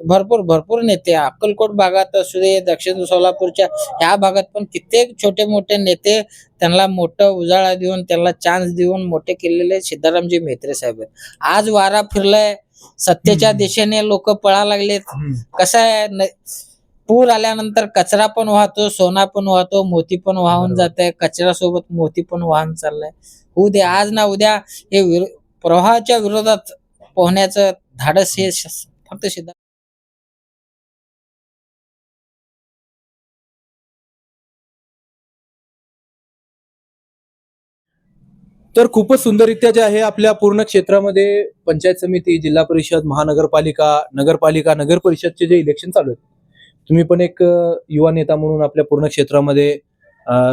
भरपूर भरपूर नेते. अक्कलकोट भागात असू दे दक्षिण सोलापूरच्या ह्या भागात पण कित्येक छोटे मोठे नेते त्यांना मोठं उजाळा देऊन त्यांना चान्स देऊन मोठे केलेले सिद्धारामजी म्हेत्रे साहेब आहेत. आज वारा फिरलाय सत्तेच्या दिशेने लोक पळा लागलेत. कसं आहे पूर आल्यानंतर कचरा पण वाहतो सोना पण वाहतो मोती पण वाहून जात आहे कचऱ्यासोबत मोती पण वाहून चाललंय. उद्या आज ना उद्या हे विरो- प्रवाहाच्या विरोधात पोहण्याचं धाडस हे फक्त सिद्ध तर खूपच सुंदररित्या जे आहे आपल्या पूर्ण क्षेत्रामध्ये पंचायत समिती जिल्हा परिषद महानगरपालिका नगरपालिका नगर परिषदचे जे इलेक्शन चालू आहेत तुम्ही पण एक युवा नेता म्हणून आपल्या पूर्ण क्षेत्रामध्ये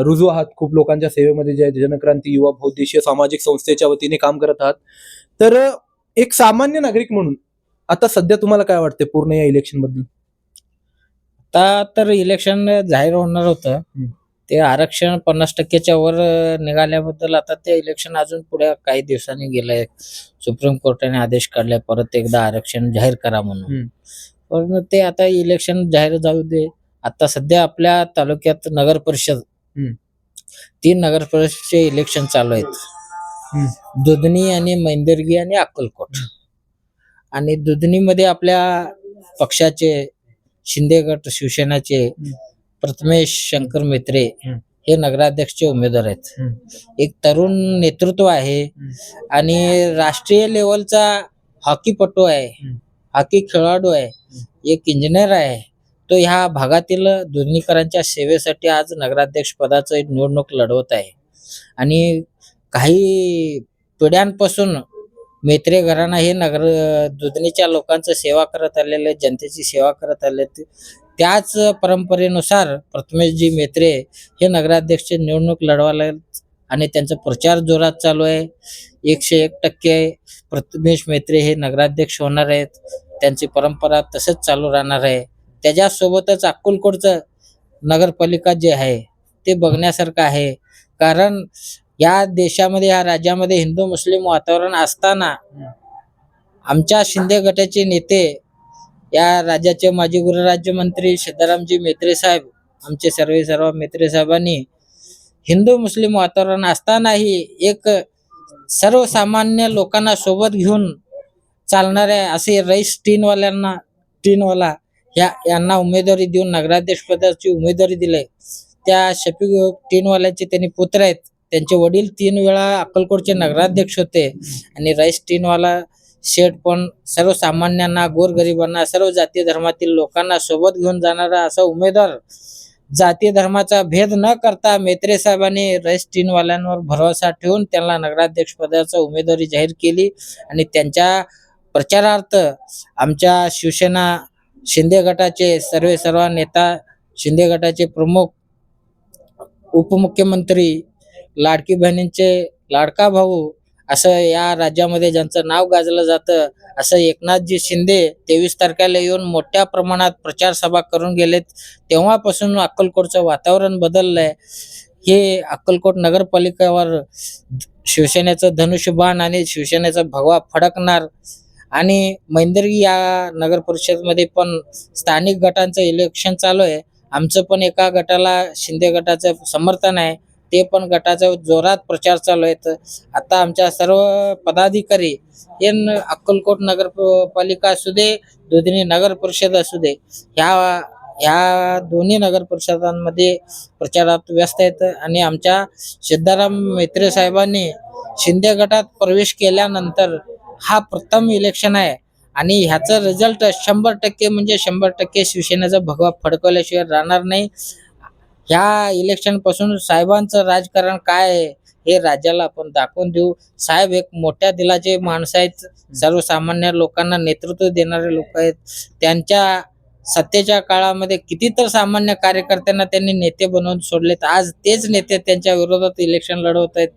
रुजू आहात. खूप लोकांच्या सेवेमध्ये जे आहे जनक्रांती युवा बौद्धिशीय सामाजिक संस्थेच्या वतीने काम करत आहात. तर एक सामान्य नागरिक म्हणून आता सध्या तुम्हाला काय वाटते पूर्ण या इलेक्शनबद्दल? आता तर इलेक्शन जाहीर होणार होतं. ते आरक्षण पन्नास टक्क्याच्या वर निघाल्याबद्दल आता ते इलेक्शन अजून पुढे काही दिवसांनी गेलंय. सुप्रीम कोर्टाने आदेश काढलाय परत एकदा आरक्षण जाहीर करा म्हणून. पण ते आता इलेक्शन जाहीर जाऊ दे. आता सध्या आपल्या तालुक्यात नगर परिषद. तीन नगर परिषदचे इलेक्शन चालू आहेत. दुधनी आणि मैंदर्गी आणि अक्कलकोट. आणि दुधनीमध्ये आपल्या पक्षाचे शिंदे गट शिवसेनाचे. प्रथमेश शंकर मेत्रे. हे नगराध्यक्षचे उमेदवार आहेत एक तरुण नेतृत्व आहे. आणि राष्ट्रीय लेवलचा हॉकीपटू आहे. हॉकी खेळाडू आहे एक इंजिनियर आहे तो ह्या भागातील दुधनीकरांच्या सेवेसाठी आज नगराध्यक्ष पदाचं निवडणूक लढवत आहे आणि काही पिढ्यांपासून मेत्रे घराणा हे नगर दुधनीच्या लोकांचं सेवा करत आलेले जनतेची सेवा करत आले त्याच परंपरेनुसार प्रथमेशजी मेत्रे हे नगराध्यक्ष निवडणूक लढवायला आणि त्यांचा प्रचार जोरात चालू आहे. एकशे एक टक्के प्रथमेश मेत्रे हे नगराध्यक्ष होणार आहेत. त्यांची परंपरा तसंच चालू राहणार आहे. त्याच्यासोबतच अक्कलकोटचं नगरपालिका जे आहे ते बघण्यासारखं आहे. कारण या देशामध्ये या राज्यामध्ये हिंदू मुस्लिम वातावरण असताना आमच्या शिंदे गटाचे नेते या राज्याचे माजी गृहराज्यमंत्री सिद्धारामजी मेत्रे साहेब आमचे सर्वे सर्व मेत्रे साहेबांनी हिंदू मुस्लिम वातावरण असतानाही एक सर्वसामान्य लोकांना सोबत घेऊन चालणारे असे रईस टीनवाल्यांना टीनवाला या यांना उमेदवारी देऊन नगराध्यक्ष पदाची उमेदवारी दिली. त्या शपी टीनवाल्याचे त्यांनी पुत्र आहेत. त्यांचे वडील तीन वेळा अक्कलकोटचे नगराध्यक्ष होते. आणि रईस टीनवाला शेठ पण सर्वसामान्यांना गोरगरिबांना सर्व जाती धर्मातील लोकांना सोबत घेऊन जाणारा असा उमेदवार. जाती धर्माचा भेद न करता मेत्रे साहेबांनी रईस टीनवाल्यांवर भरोसा ठेवून त्यांना नगराध्यक्ष पदाचा उमेदवारी जाहीर केली आणि त्यांच्या प्रचारार्थ आमच्या शिवसेना शिंदे गटाचे सर्वे सर्व नेता शिंदे गटाचे प्रमुख उपमुख्यमंत्री लाडकी बहिणींचे लाडका भाऊ असं या राज्यामध्ये ज्यांचं नाव गाजलं जातं असं एकनाथजी शिंदे तेवीस तारखेला येऊन मोठ्या प्रमाणात प्रचार सभा करून गेलेत. तेव्हापासून अक्कलकोटचं वातावरण बदललंय. हे अक्कलकोट नगरपालिकेवर शिवसेनेचं धनुष्यबाण आणि शिवसेनेचा भगवा फडकणार आणि मैंदर्गी या नगर परिषदमध्ये पण स्थानिक गटांचं इलेक्शन चालू आहे. आमचं पण एका गटाला शिंदे गटाचं समर्थन आहे. ते पण गटाचा जोरात प्रचार चालू आहेत. आता आमच्या सर्व पदाधिकारी हे अक्कलकोट अक्कलकोट नगरपालिका असू दे दुधनी नगर परिषद असू दे ह्या ह्या दोन्ही नगर परिषदांमध्ये प्रचारात व्यस्त आहेत आणि आमच्या सिद्धाराम मेत्रे साहेबांनी शिंदे गटात प्रवेश केल्यानंतर हा प्रथम इलेक्शन आहे आणि ह्याचा रिझल्ट शंभर टक्के म्हणजे शंभर टक्के शिवसेनेचा भगवा फडकवल्याशिवाय राहणार नाही. ह्या इलेक्शनपासून साहेबांचं राजकारण काय आहे हे राज्याला आपण दाखवून देऊ. साहेब एक मोठ्या दिलाचे माणसं आहेत. सर्वसामान्य लोकांना नेतृत्व देणारे लोक आहेत. त्यांच्या सत्तेच्या काळामध्ये किती तर सामान्य कार्यकर्त्यांना त्यांनी नेते बनवून सोडलेत. आज तेच नेते त्यांच्या विरोधात इलेक्शन लढवत आहेत.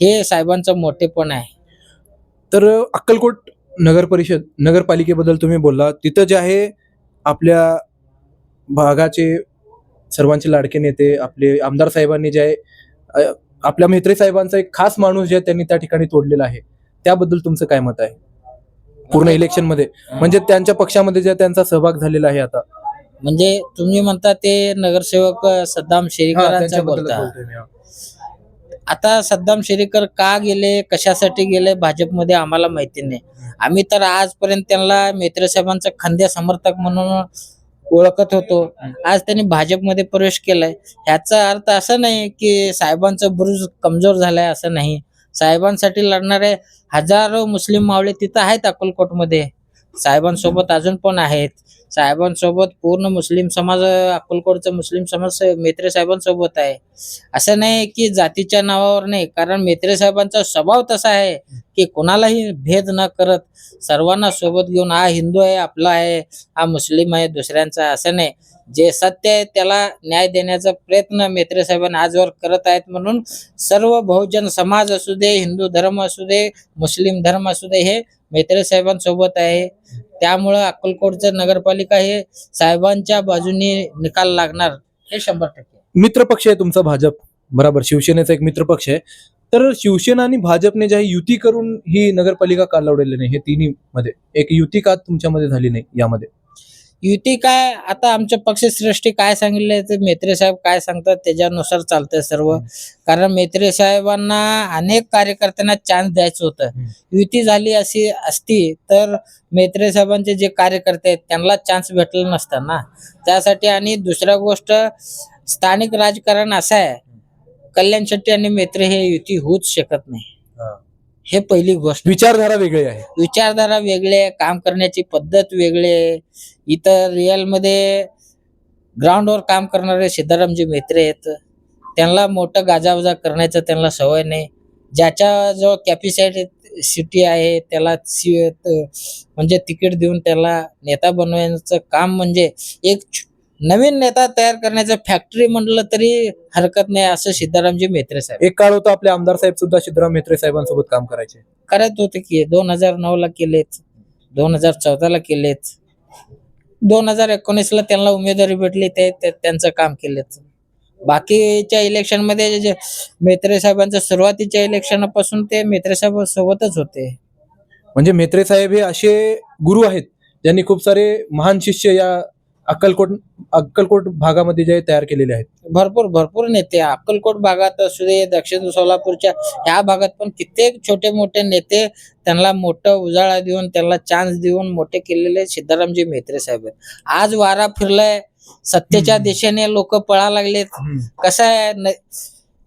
हे साहेबांचं मोठेपण आहे. तर अक्कलकोट नगर परिषद नगरपालिकेबद्दल तुम्ही बोलला. तिथं जे आहे आपल्या भागाचे सर्वांचे लाडके नेते आपले आमदार साहेबांनी जे आहे आपल्या मेत्रे साहेबांचा एक खास माणूस जे त्यांनी त्या ठिकाणी तोडलेला आहे. त्याबद्दल तुमचं काय मत आहे? पूर्ण इलेक्शनमध्ये म्हणजे त्यांच्या पक्षामध्ये जे त्यांचा सहभाग झालेला आहे आता? म्हणजे तुम्ही म्हणता ते नगरसेवक सद्दाम शेरीकरांचा त्यांच्याबद्दल बोलता. आता सद्दाम शेरीकर का गेले कशासाठी गेले भाजपमध्ये आम्हाला माहिती नाही. आम्ही तर आजपर्यंत त्यांना मेत्रे साहेबांचा खंदे समर्थक म्हणून ओळखत होतो. आज त्यांनी भाजपमध्ये प्रवेश केलाय. ह्याचा अर्थ असा नाही की साहेबांचं बुरुज कमजोर झालाय असं नाही. साहेबांसाठी लढणारे हजारो मुस्लिम मावळे तिथं आहेत अक्कलकोटमध्ये. साहेबांसोबत अजून पण आहेत. साहेबांसोबत पूर्ण मुस्लिम समाज अक्कलकोटचा मुस्लिम समाज मेत्रे साहेबांसोबत आहे. असं नाही की जातीच्या नावावर नाही कारण मेत्रे साहेबांचा स्वभाव तसा आहे की कोणालाही भेद न करत सर्वांना सोबत घेऊन हा हिंदू आहे आपला आहे हा मुस्लिम आहे दुसऱ्यांचा असं नाही. जे सत्य आहे त्याला न्याय देण्याचा प्रयत्न मेत्रे साहेबांनी आजवर करत आहेत म्हणून सर्व बहुजन समाज असू दे हिंदू धर्म असू दे मुस्लिम धर्म असू दे हे मेत्रे साहेबांसोबत आहे. त्यामुळं अक्कलकोटचं नगरपालिका हे साहेबांच्या बाजूने निकाल लागणार हे शंभर टक्के. मित्रपक्ष आहे तुमचा भाजप. बरोबर शिवसेनेचा एक मित्रपक्ष आहे. तर शिवसेना आणि भाजपने ज्या युती करून ही नगरपालिका का नाही हे तिन्ही मध्ये एक युती का तुमच्यामध्ये झाली नाही यामध्ये? युती काय आता आमच्या पक्षश्रेष्ठी काय सांगितले ते मेत्रे साहेब काय सांगतात त्याच्यानुसार चालतंय सर्व. कारण मेत्रे साहेबांना अनेक कार्यकर्त्यांना चान्स द्यायचं होतं. युती झाली अशी असती तर मेत्रे साहेबांचे जे कार्यकर्ते आहेत त्यांना चान्स भेटला नसता ना. त्यासाठी आणि दुसऱ्या गोष्ट स्थानिक राजकारण असं आहे. कल्याण शेट्टी आणि मेत्रे हे युती होऊच शकत नाही. हे पहिली गोष्ट. विचारधारा वेगळी आहे. विचारधारा वेगळी आहे काम करण्याची पद्धत वेगळी आहे. इतर रिअलमध्ये ग्राउंडवर काम करणारे सिद्धारामजी मेत्रे आहेत. त्यांना मोठं गाजावजा करण्याचं त्यांना सवय नाही. ज्याच्या जवळ कॅपॅसिटी सिटी आहे त्याला म्हणजे तिकीट देऊन त्याला नेता बनवण्याचं काम म्हणजे एक नवीन नेता तयार करण्याचं फॅक्टरी म्हटलं तरी हरकत नाही असं सिद्धारामजी मेत्रे साहेब. एक काळ होता आपले आमदार साहेब सुद्धा सिद्धराम मेत्रे साहेबांसोबत काम करायचे. करत होते की दोन हजार नऊ ला केलेत दोन हजार चौदा ला केलेत. दोन हजार एकोणीस ला त्यांना उमेदवारी भेटली ते ते त्यांचं काम केलेत. बाकीच्या इलेक्शनमध्ये जे- मेत्रे साहेबांच्या सुरुवातीच्या इलेक्शनपासून ते मेत्रे साहेब सोबतच होते. म्हणजे मेत्रे साहेब हे असे गुरु आहेत ज्यांनी खूप सारे महान शिष्य या अक्कलकोट अक्कलकोट भागामध्ये जे तयार केलेले आहेत. भरपूर भरपूर नेते. अक्कलकोट भागात असू दे दक्षिण सोलापूरच्या ह्या भागात पण कित्येक छोटे मोठे नेते त्यांना मोठं उजाळा देऊन त्यांना चान्स देऊन मोठे केलेले सिद्धारामजी मेत्रे साहेब आहेत. आज वारा फिरलाय सत्तेच्या. दिशेने लोक पळा लागलेत. कसं आहे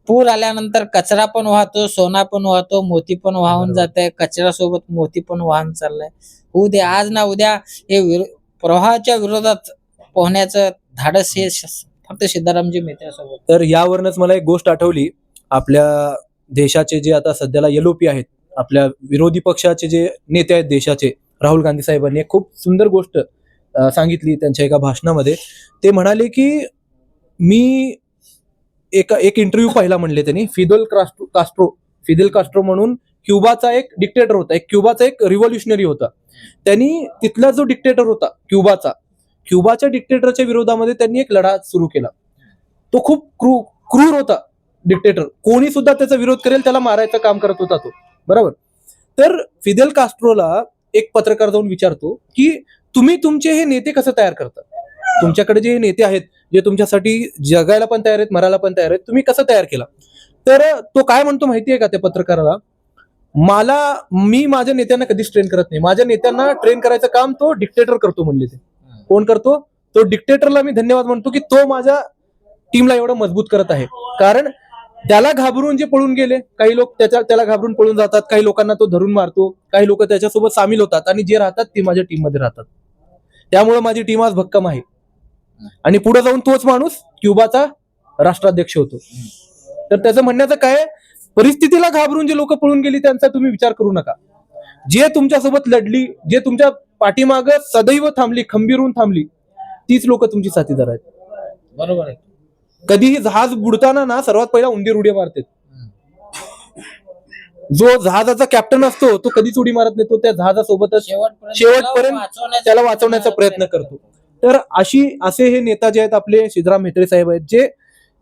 पूर आल्यानंतर कचरा पण वाहतो सोना पण वाहतो मोती पण वाहून. जात आहे कचरा सोबत मोती पण वाहून चाललंय. उद्या आज ना उद्या हे प्रवाहाच्या विरोधात पोहण्याचं धाडस हे फक्त सिद्धारामजी मेत्रे तर यावरूनच मला एक गोष्ट आठवली. आपल्या देशाचे जे आता सध्याला एलओपी आहेत आपल्या विरोधी पक्षाचे जे नेते आहेत देशाचे राहुल गांधी साहेबांनी एक खूप सुंदर गोष्ट सांगितली त्यांच्या एका भाषणामध्ये. ते म्हणाले की मी एका एक इंटरव्ह्यू पाहिला म्हणले त्यांनी Fidel Castro Castro Fidel Castro म्हणून क्युबाचा एक डिक्टेटर होता एक क्युबाचा एक रिव्हॉल्युशनरी होता. त्यांनी तिथला जो डिक्टेटर होता क्युबाचा क्युबाच्या डिक्टेटरच्या विरोधामध्ये त्यांनी एक लढा सुरू केला. तो खूप क्रू क्रूर होता डिक्टेटर. कोणी सुद्धा त्याचा विरोध करेल त्याला मारायचं काम करत होता तो. बरोबर? तर फिदेल कास्ट्रोला एक पत्रकार जाऊन विचारतो की तुम्ही तुमचे हे नेते कसं तयार करता? तुमच्याकडे जे हे नेते आहेत जे तुमच्यासाठी जगायला पण तयार आहेत मरायला पण तयार आहेत तुम्ही कसं तयार केला? तर तो काय म्हणतो माहितीये का त्या पत्रकाराला? मला मी माझ्या नेत्यांना कधीच ट्रेन करत नाही. माझ्या नेत्यांना ट्रेन करायचं काम तो डिक्टेटर करतो म्हणले ते. कोण करतो तो डिक्टेटरला मी धन्यवाद म्हणतो की तो माझ्या टीमला एवढं मजबूत करत आहे. कारण त्याला घाबरून जे पळून गेले काही लोक त्याच्या त्याला घाबरून पळून जातात काही लोकांना तो धरून मारतो काही लोक त्याच्यासोबत सामील होतात आणि जे राहतात ते माझ्या टीममध्ये राहतात. त्यामुळे माझी टीम आज भक्कम आहे. आणि पुढे जाऊन तोच माणूस क्युबाचा राष्ट्राध्यक्ष होतो. तर त्याचं म्हणण्याचं काय परिस्थितीला घाबरून जे लोक पळून गेली त्यांचा तुम्ही विचार करू नका. जे तुमच्यासोबत लढली जे तुमच्या पाठीमाग सदैव थांबली खंबीरून थांबली तीच लोक तुमची साथीदार आहेत. बरोबर आहे. कधीही जहाज बुडताना ना सर्वात पहिला उंदीर उडी मारते जो जहाजाचा कॅप्टन असतो तो कधीच उडी मारत नाही तो त्या जहाजासोबतच शेवटपर्यंत त्याला वाचवण्याचा प्रयत्न करतो. तर अशी असे हे नेता जे आहेत आपले सिद्धराम मेत्रे साहेब आहेत जे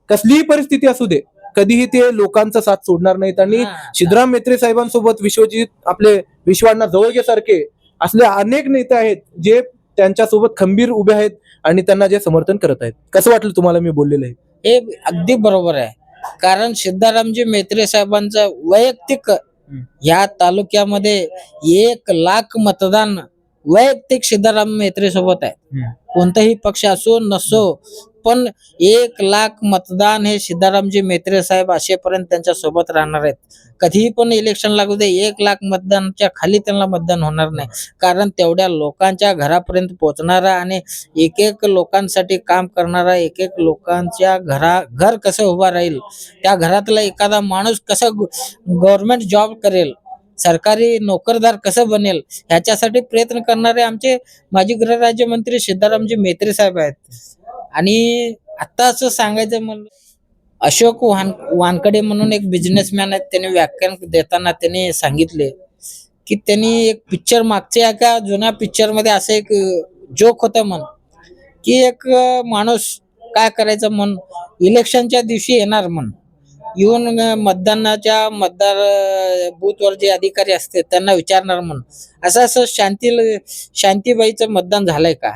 कसलीही परिस्थिती असू दे कधीही ते लोकांचा साथ सोडणार नाहीत. आणि. सिद्धराम मेत्रे साहेबांसोबत विश्वजित आपले विश्वांना जवळगे सारखे असले अनेक नेते आहेत जे त्यांच्यासोबत खंबीर उभे आहेत आणि त्यांना जे समर्थन करत आहेत. कसं वाटलं तुम्हाला मी बोललेलं आहे? हे अगदी बरोबर आहे. कारण सिद्धारामजी मेत्रे साहेबांचं वैयक्तिक या तालुक्यामध्ये एक लाख मतदान वैयक्तिक सिद्धाराम मेत्रे सोबत आहे. कोणताही पक्ष असो नसो पण एक लाख मतदान हे सिद्धारामजी मेत्रे साहेब असेपर्यंत त्यांच्यासोबत राहणार आहेत. कधीही पण इलेक्शन लागू दे एक लाख मतदानच्या खाली त्यांना मतदान होणार नाही. कारण तेवढ्या लोकांच्या घरापर्यंत पोहोचणारा आणि एक एक लोकांसाठी काम करणारा एक एक लोकांच्या घरा घर कसं उभा राहील त्या घरातला एखादा माणूस कसं गव्हर्नमेंट जॉब करेल सरकारी नोकरदार कसं बनेल ह्याच्यासाठी प्रयत्न करणारे आमचे माजी गृहराज्यमंत्री सिद्धारामजी मेत्रे साहेब आहेत. आणि आता असं सांगायचं म्हणलं अशोक वान वानकडे म्हणून एक बिझनेसमॅन आहेत त्यांनी व्याख्यान देताना त्यांनी सांगितले की त्यांनी एक पिक्चर मागच्या एका जुन्या पिक्चरमध्ये असं एक जोक होता म्हण की एक माणूस काय करायचं म्हण इलेक्शनच्या दिवशी येणार म्हण. येऊन मतदानाच्या मतदार बूथवर जे अधिकारी असते त्यांना विचारणार म्हण. असं असं शांती शांतीबाईचं मतदान झालंय का?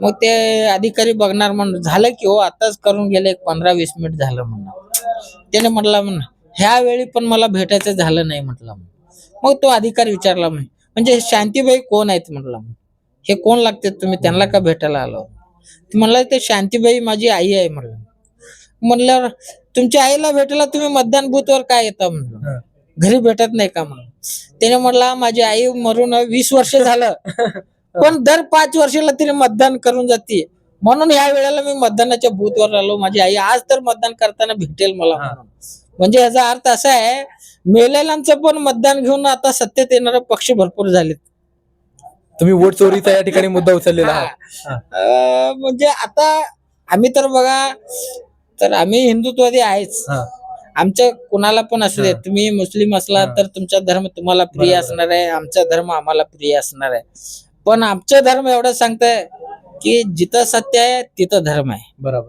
मग ते अधिकारी बघणार म्हण झालं की हो आताच करून गेले एक पंधरा वीस मिनिट झालं म्हणून त्याने म्हटलं म्हण ह्या वेळी पण मला भेटायचं झालं नाही म्हटलं. मग तो अधिकारी विचारला म्हणे म्हणजे शांतीबाई कोण आहेत? म्हटलं. हे कोण लागते? तुम्ही त्यांना का भेटायला आलो? म्हणलं ते शांतीबाई माझी आई आहे म्हणलं म्हणल्यावर तुमच्या आईला भेटायला तुम्ही मतदान बूथवर काय येता? म्हणलं घरी भेटत नाही का? म्हणून त्याने म्हटलं माझी आई मरून वीस वर्ष झालं. पण दर पाच वर्षाला तिने मतदान करून जाते. म्हणून या वेळेला मी मतदानाच्या बूथवर आलो. माझी आई आज तर मतदान करताना भेटेल मला म्हणून. म्हणजे याचा अर्थ असा आहे मेलेल्यांचं पण मतदान घेऊन आता सत्तेत येणारे पक्ष भरपूर झालेत. तुम्ही वोट चोरीचा या ठिकाणी मुद्दा उचललेला म्हणजे आता आम्ही तर बघा तर आम्ही हिंदुत्ववादी आहेच. आमच्या कुणाला पण असू दे. तुम्ही मुस्लिम असला. तर तुमचा धर्म तुम्हाला प्रिय. असणार आहे आमचा धर्म आम्हाला प्रिय असणार आहे. पण आमचा धर्म एवढं सांगताय की जिथं सत्य आहे तिथं धर्म आहे. बरोबर.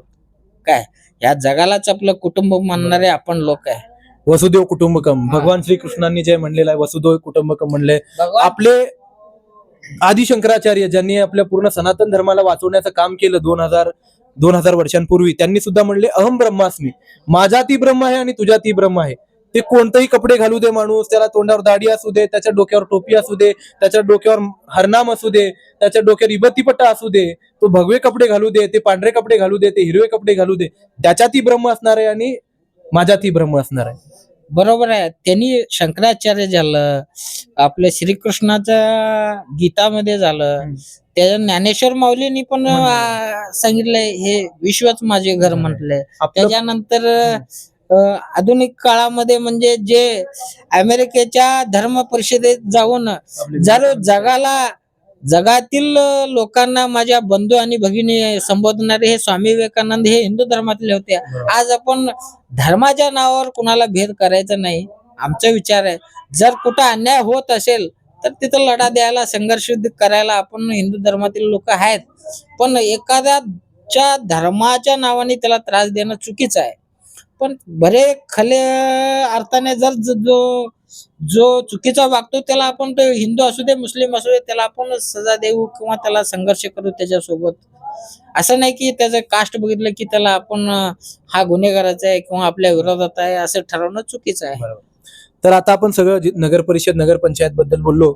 काय? या जगालाच आपलं कुटुंब मानणारे आपण लोक आहे. वसुदेव कुटुंबकम. भगवान श्रीकृष्णांनी जे म्हणलेलं आहे वसुदेव कुटुंबकम म्हणले. भगवान आपले आदि शंकराचार्य ज्यांनी आपल्या पूर्ण सनातन धर्माला वाचवण्याचं काम केलं दोन हजार दोन हजार वर्षांपूर्वी त्यांनी सुद्धा म्हणले अहम ब्रह्मास्मी. माझा ती ब्रह्म आहे आणि तुझ्या ती ब्रह्म आहे. ते कोणतेही कपडे घालू दे माणूस त्याला तोंडावर दाढी असू दे त्याच्या डोक्यावर टोपी असू दे त्याच्या डोक्यावर हरनाम असू दे त्याच्या डोक्यावर इबतीपट्टा असू दे तो भगवे कपडे घालू दे ते पांढरे कपडे घालू दे ते हिरवे कपडे घालू दे त्याच्या ती ब्रह्म असणार आहे आणि माझ्या ती ब्रह्म असणार आहे. बरोबर आहे. त्यांनी शंकराचार्य झालं आपल्या श्रीकृष्णाचं गीतामध्ये झालं. त्या ज्ञानेश्वर माऊलींनी पण सांगितलंय हे विश्वच माझे घर म्हटलंय. त्याच्यानंतर आधुनिक काळामध्ये म्हणजे जे अमेरिकेच्या धर्म परिषदेत जाऊन जर जगाला जगातील लोकांना माझ्या बंधू आणि भगिनी संबोधणारे हे स्वामी विवेकानंद हे हिंदू धर्मातले होते. आज आपण धर्माच्या नावावर कुणाला भेद करायचा नाही. आमचा विचार आहे. जर कुठं अन्याय होत असेल तर तिथं लढा द्यायला संघर्ष करायला आपण हिंदू धर्मातील लोक आहेत. पण एखाद्याच्या धर्माच्या नावाने त्याला त्रास देणं चुकीचं आहे. पण बरे खले अर्थाने जर जो जो चुकीचा वागतो त्याला आपण तो हिंदू असू दे मुस्लिम असू दे त्याला आपण सजा देऊ किंवा त्याला संघर्ष करू त्याच्यासोबत. असं नाही की त्याचं कास्ट बघितलं की त्याला आपण हा गुन्हेगाराचा आहे किंवा आपल्या विरोधात आहे असं ठरवणं चुकीचं आहे. तर आता आपण सगळं नगर परिषद नगर पंचायत बद्दल बोललो.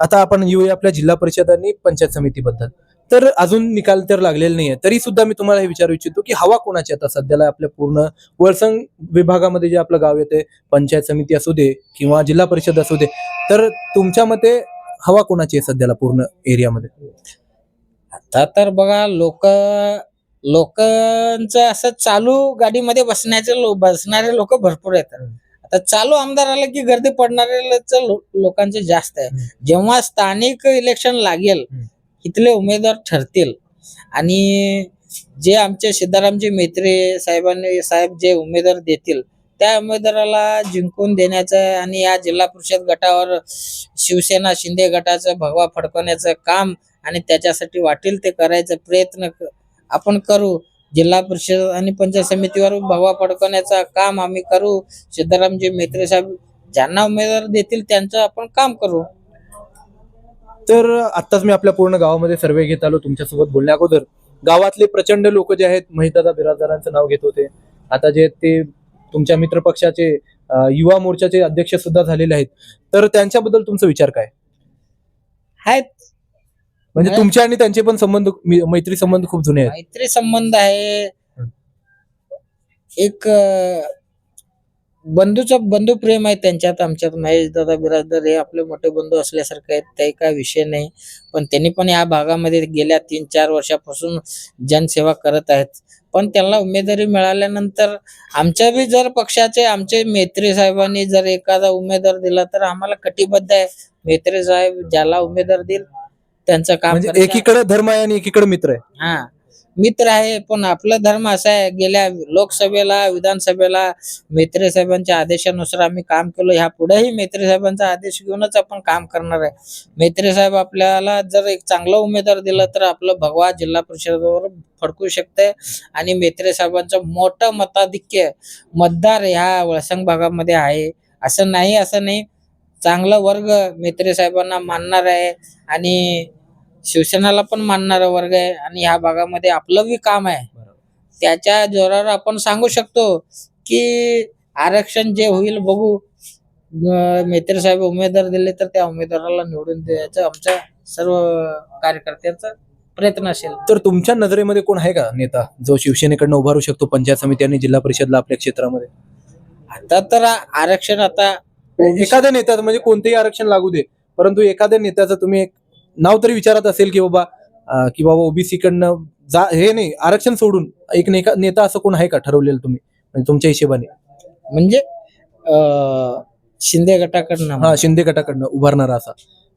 आता आपण येऊया आपल्या जिल्हा परिषद आणि पंचायत समितीबद्दल. तर अजून निकाल तर लागलेला नाहीये तरी सुद्धा मी तुम्हाला हे विचारू इच्छितो की हवा कोणाची आता सध्याला आपल्या पूर्ण वळसंग विभागामध्ये जे आपलं गाव येते पंचायत समिती असू दे किंवा जिल्हा परिषद असू दे तर तुमच्या मते हवा कोणाची आहे सध्याला पूर्ण एरियामध्ये आता तर बघा लोक लोकांचं असं चालू गाडीमध्ये बसण्याचे लो- बसणारे लोक भरपूर येतात हम्म. आता चालू आमदार आलं की गर्दी पडणारे लोकांचे जास्त आहे. जेव्हा स्थानिक इलेक्शन लागेल. इथले उमेदवार ठरतील. आणि जे आमचे सिद्धारामजी मेत्रे साहेबांनी साहेब जे उमेदवार देतील त्या उमेदवाराला जिंकून देण्याचं आणि या जिल्हा परिषद गटावर शिवसेना शिंदे गटाचं भगवा फडकवण्याचं काम आणि त्याच्यासाठी वाटेल ते करायचं प्रयत्न आपण करू. जिल्हा परिषद आणि पंचायत समितीवर भगवा फडकवण्याचं काम आम्ही करू. सिद्धारामजी मेत्रे साहेब ज्यांना उमेदवार देतील त्यांचं आपण काम करू. तर आत्ताच मी आपल्या पूर्ण गावामध्ये सर्वे घेत आलो तुमच्यासोबत बोलण्या अगोदर. गावातले प्रचंड लोक जे आहेत महिदादा बिराजदारांचं नाव घेत होते. आता जे ते तुमच्या मित्र पक्षाचे युवा मोर्चाचे अध्यक्ष सुद्धा झालेले आहेत. तर त्यांच्याबद्दल तुमचा विचार काय? आहेत. म्हणजे. तुमचे आणि त्यांचे पण संबंध मैत्री संबंध खूप जुने आहेत. मैत्री संबंध आहे. एक बंधूचं बंधू प्रेम आहे त्यांच्यात आमच्यात महेश दादा बिराजदार हे आपले मोठे बंधू असल्यासारखे आहेत ते काय विषय नाही. पण त्यांनी पण या भागामध्ये गेल्या तीन चार वर्षापासून जनसेवा करत आहेत. पण त्यांना उमेदवारी मिळाल्यानंतर आमच्या बी जर पक्षाचे आमचे मेत्री साहेबांनी जर एखादा उमेदवार दिला तर आम्हाला कटिबद्ध आहे. मेत्री साहेब ज्याला उमेदवार देईल त्यांचं काम म्हणजे. एकीकडे धर्म आहे आणि एकीकडे मित्र आहे. हा. मित्र आहे पण आपला धर्म असा आहे गेल्या लोकसभेला विधानसभेला मेत्रे साहेबांच्या आदेशानुसार आम्ही काम केलं. ह्या पुढेही मेत्रे साहेबांचा आदेश घेऊनच आपण काम करणार आहे. मेत्रे साहेब आपल्याला जर एक चांगला उमेदवार दिला तर आपलं भगवा जिल्हा परिषदेवर फडकू शकते आणि मेत्रे साहेबांचं मोठं मताधिक्य मतदार ह्या वळसंग भागामध्ये आहे. असं नाही असं नाही. चांगला वर्ग मेत्रे साहेबांना मानणार आहे आणि शिवसेनाला पण मानणारा वर्ग आहे आणि ह्या भागामध्ये आपलं बी काम आहे. त्याच्या जोरावर आपण सांगू शकतो की आरक्षण जे होईल बघू. मेत्रे साहेब उमेदवार दिले तर त्या उमेदवाराला निवडून द्यायचं आमच्या सर्व कार्यकर्त्यांचा प्रयत्न असेल. तर तुमच्या नजरेमध्ये कोण आहे का नेता? जो शिवसेनेकडनं उभारू शकतो पंचायत समिती आणि जिल्हा परिषदला आपल्या क्षेत्रामध्ये? आता तर आरक्षण आता एखाद्या नेत्याचं म्हणजे कोणतेही आरक्षण लागू दे. परंतु एखाद्या नेत्याचं तुम्ही एक नाव तरी विचारत असेल की बाबा की बाबा ओबीसी कडनं जा हे नाही आरक्षण सोडून एक नेका- नेता असं कोण आहे का ठरवलेलं तुम्ही? म्हणजे तुमच्या हिशेबाने. म्हणजे शिंदे गटाकडनं. हा शिंदे गटाकडनं उभारणारा असा.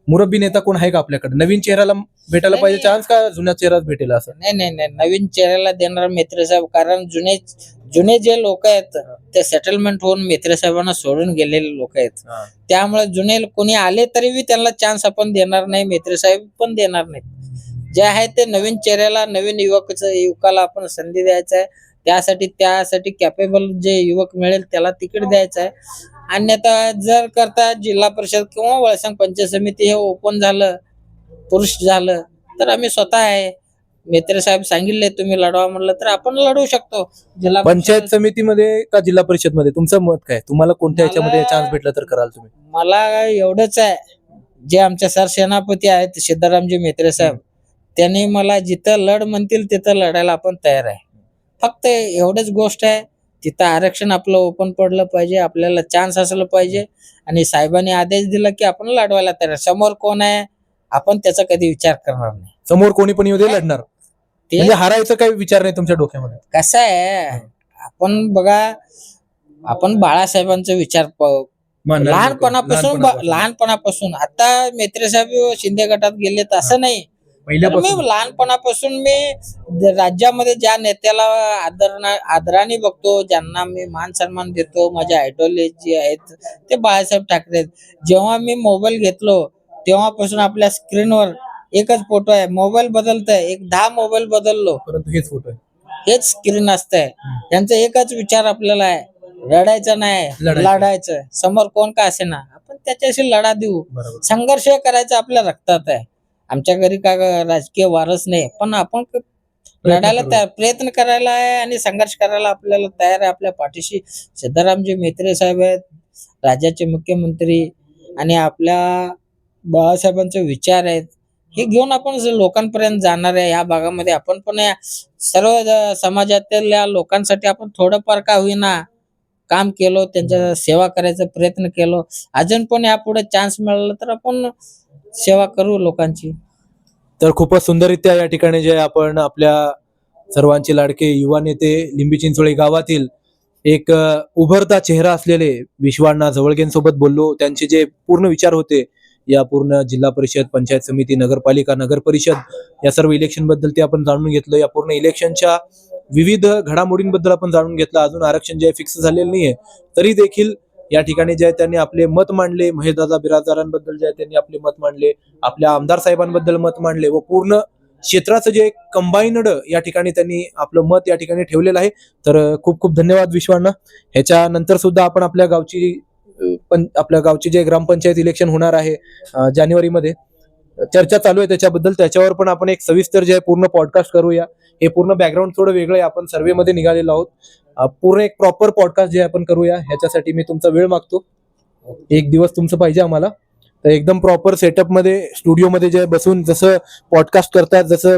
मुरब्बी नेता कोण आहे का आपल्याकडे? नवीन चेहऱ्याला भेटायला पाहिजे. चान्स का जुन्या चेहराच भेटेल असं? नाही नाही नाही. नवीन चेहऱ्याला देणार मेत्रे साहेब कारण जुने जुने जे लोक आहेत ते सेटलमेंट होऊन मेत्रे साहेबांना सोडून गेलेले लोक आहेत. त्यामुळे जुने कोणी आले तरी बी त्यांना चान्स आपण देणार नाही मेत्रे साहेब पण देणार नाहीत. जे आहे ते नवीन चेहऱ्याला नवीन युवक युवकाला आपण संधी द्यायचं आहे. त्यासाठी त्यासाठी कॅपेबल जे युवक मिळेल त्याला तिकीट द्यायचं आहे. अन्यथा जर करता जिल्हा परिषद किंवा वळसंग पंचायत समिती हे ओपन झालं पुरुष झालं तर आम्ही स्वतः आहे. मेत्रे साहेब सांगितले तुम्ही लढवा म्हणलं तर आपण लढवू शकतो. जिल्हा पंचायत समितीमध्ये का जिल्हा परिषदमध्ये तुमचं मत काय? तुम्हाला कोणत्या मला- याच्यामध्ये चान्स भेटला तर कराल तुम्ही? मला एवढंच आहे. जे आमचे सरसेनापती आहेत सिद्धारामजी मेत्रे साहेब त्यांनी मला जिथं लढ म्हणतील तिथं लढायला आपण तयार आहे. फक्त एवढंच गोष्ट आहे तिथं आरक्षण आपलं ओपन पडलं पाहिजे आपल्याला चान्स असलं पाहिजे. आणि साहेबांनी आदेश दिला की आपण लढवायला तयार आहे. समोर कोण आहे आपण त्याचा कधी विचार करणार नाही. समोर कोणी पण येऊ दे लढणार. म्हणजे हारायचं काही विचार नाही तुमच्या डोक्यामध्ये? कसं आहे आपण बघा आपण बाळासाहेबांचा विचार प- लहानपणापासून ब- लहानपणापासून. आता मेत्रे साहेब शिंदे गटात गेलेत असं नाही. तर पहिल्यापासून. मी लहानपणापासून मी ज- राज्यामध्ये ज्या नेत्याला आदरणा आदराने बघतो ज्यांना मी मान सन्मान देतो माझे आयडॉलॉजी आहेत ते बाळासाहेब ठाकरे आहेत. जेव्हा मी मोबाईल घेतलो तेव्हापासून आपल्या स्क्रीनवर एकच फोटो आहे. मोबाईल बदलतंय. एक दहा मोबाईल बदललो. परंतु हेच फोटो आहे. हेच स्क्रीन असतंय. त्यांचा एकच विचार आपल्याला आहे. रडायचं नाही. लढायचं. लढायचं समोर कोण का असे ना आपण त्याच्याशी लढा देऊ. संघर्ष करायचा आपल्या रक्तात आहे. आमच्या घरी का राजकीय वारस नाही. पण आपण लढायला. तयार प्रयत्न करायला आहे आणि संघर्ष करायला आपल्याला तयार आहे. आपल्या पाठीशी सिद्धारामजी मेत्रे साहेब आहेत. राज्याचे मुख्यमंत्री आणि आपल्या बाळासाहेबांचे विचार आहेत. हे घेऊन आपण लोकांपर्यंत जाणार आहे या भागामध्ये आपण पण या सर्व समाजातल्या लोकांसाठी आपण थोडंफार का होईना काम केलो त्यांच्या सेवा करायचा प्रयत्न केलो. अजून पण यापुढे चान्स मिळाला तर आपण सेवा करू लोकांची. तर खूपच सुंदररित्या या ठिकाणी जे आपण आपल्या सर्वांचे लाडके युवा नेते लिंबी चिंचोळी गावातील एक उभरता चेहरा असलेले विश्वांना जवळगेंसोबत बोललो. त्यांचे जे पूर्ण विचार होते या पूर्ण जिल्हा परिषद पंचायत समिती नगरपालिका नगर परिषद या सर्व इलेक्शनबद्दल ते आपण जाणून घेतलं. या पूर्ण इलेक्शनच्या विविध घडामोडींबद्दल आपण जाणून घेतलं. अजून आरक्षण जे फिक्स झालेलं नाहीये. तरी देखील या ठिकाणी जे त्यांनी आपले मत मांडले. महेशदादा बिराजदारांबद्दल जे त्यांनी आपले मत मांडले. आपल्या आमदार साहेबांबद्दल मत मांडले व पूर्ण क्षेत्राचं जे कंबाईनड या ठिकाणी त्यांनी आपलं मत या ठिकाणी ठेवलेलं आहे. तर खूप खूप धन्यवाद विश्वांना. ह्याच्यानंतर सुद्धा आपण आपल्या गावची पण आपल्या गावची जे ग्रामपंचायत इलेक्शन होणार आहे जानेवारीमध्ये चर्चा चालू आहे त्याच्याबद्दल त्याच्यावर पण आपण एक सविस्तर जे आहे पूर्ण पॉडकास्ट करूया. हे पूर्ण बॅकग्राऊंड थोडं वेगळं आहे आपण सर्वेमध्ये निघालेलो आहोत. पूर्ण एक प्रॉपर पॉडकास्ट जे आपण करूया ह्याच्यासाठी मी तुमचा वेळ मागतो. एक दिवस तुमचं पाहिजे आम्हाला. तर एकदम प्रॉपर सेटअपमध्ये स्टुडिओमध्ये जे बसून जसं पॉडकास्ट करतात जसं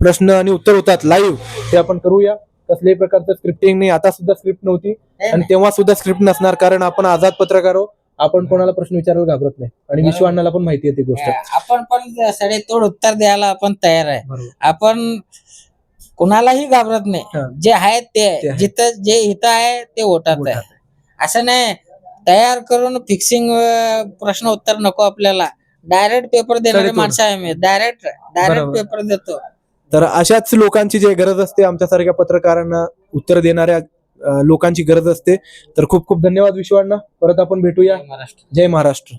प्रश्न आणि उत्तर होतात लाईव्ह ते आपण करूया. कसल्याही प्रकारचं स्क्रिप्टिंग नाही. आता सुद्धा स्क्रिप्ट नव्हती. आणि तेव्हा सुद्धा स्क्रिप्ट नसणार. कारण आपण आझाद पत्रकार आहोत. आपण कोणाला प्रश्न विचारायला घाबरत नाही. आणि बरोबर. विश्व अण्णाला पण माहिती आहे ती गोष्ट. आपण पण सडेतोड उत्तर द्यायला आपण तयार आहे. आपण कुणालाही घाबरत. नाही. जे आहे ते. जिथं जे इथं आहे ते ओटात आहे. असं नाही. तयार करून फिक्सिंग प्रश्न उत्तर नको आपल्याला. डायरेक्ट पेपर देणारे. माणसं आहे मी डायरेक्ट डायरेक्ट. पेपर देतो. तर अशाच लोकांची जे गरज असते आमच्यासारख्या पत्रकारांना उत्तर देणाऱ्या लोकांची गरज असते. तर खूप खूप धन्यवाद विश्व अण्णा परत आपण भेटूया. महाराष्ट्र. जय महाराष्ट्र.